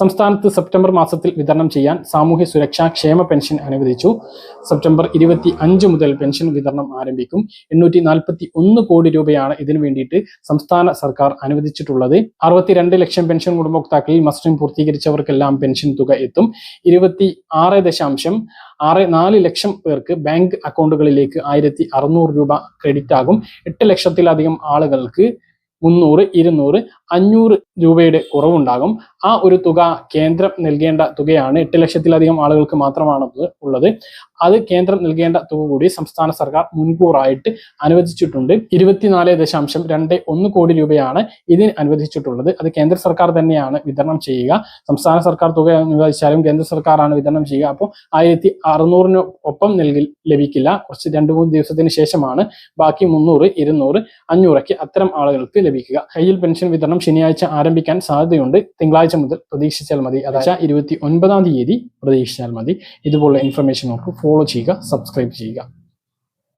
സംസ്ഥാനത്ത് സെപ്റ്റംബർ മാസത്തിൽ വിതരണം ചെയ്യാൻ സാമൂഹ്യ സുരക്ഷാ ക്ഷേമ പെൻഷൻ അനുവദിച്ചു. സെപ്റ്റംബർ ഇരുപത്തി അഞ്ച് മുതൽ പെൻഷൻ വിതരണം ആരംഭിക്കും. എണ്ണൂറ്റി നാൽപ്പത്തി ഒന്ന് കോടി രൂപയാണ് ഇതിനു വേണ്ടിയിട്ട് സംസ്ഥാന സർക്കാർ അനുവദിച്ചിട്ടുള്ളത്. അറുപത്തിരണ്ട് ലക്ഷം പെൻഷൻ ഗുണഭോക്താക്കളിൽ മസ്റ്ററിംഗ് പൂർത്തീകരിച്ചവർക്കെല്ലാം പെൻഷൻ തുക എത്തും. ഇരുപത്തി ആറ് ദശാംശം ആറ് നാല് ലക്ഷം പേർക്ക് ബാങ്ക് അക്കൗണ്ടുകളിലേക്ക് ആയിരത്തി അറുന്നൂറ് രൂപ ക്രെഡിറ്റ് ആകും എട്ട് ലക്ഷത്തിലധികം ആളുകൾക്ക് മുന്നൂറ് ഇരുന്നൂറ് അഞ്ഞൂറ് രൂപയുടെ കുറവുണ്ടാകും. ആ ഒരു തുക കേന്ദ്രം നൽകേണ്ട തുകയാണ് എട്ട് ലക്ഷത്തിലധികം ആളുകൾക്ക് മാത്രമാണ് ഉള്ളത്. അത് കേന്ദ്രം നൽകേണ്ട തുക കൂടി സംസ്ഥാന സർക്കാർ മുൻകൂറായിട്ട് അനുവദിച്ചിട്ടുണ്ട്. ഇരുപത്തിനാല് ദശാംശം രണ്ട് ഒന്ന് കോടി രൂപയാണ് ഇതിന് അനുവദിച്ചിട്ടുള്ളത്. അത് കേന്ദ്ര സർക്കാർ തന്നെയാണ് വിതരണം ചെയ്യുക. സംസ്ഥാന സർക്കാർ തുക അനുവദിച്ചാലും കേന്ദ്ര സർക്കാരാണ് വിതരണം ചെയ്യുക. അപ്പോൾ ആയിരത്തി അറുന്നൂറിന് ഒപ്പം നൽകി ലഭിക്കില്ല. കുറച്ച് രണ്ട് മൂന്ന് ദിവസത്തിന് ശേഷമാണ് ബാക്കി മുന്നൂറ് ഇരുന്നൂറ് അഞ്ഞൂറൊക്കെ അത്തരം ആളുകൾക്ക് ലഭിക്കുക. കയ്യിൽ പെൻഷൻ വിതരണം ശനിയാഴ്ച ആരംഭിക്കാൻ സാധ്യതയുണ്ട്. തിങ്കളാഴ്ച മുതൽ പ്രതീക്ഷിച്ചാൽ മതി. അതായത് ഇരുപത്തി ഒൻപതാം തീയതി പ്രതീക്ഷിച്ചാൽ മതി. ഇതുപോലുള്ള ഇൻഫർമേഷൻ നമുക്ക് ഫോളോ ചെയ്യുക. സബ്സ്ക്രൈബ് ചെയ്യുക.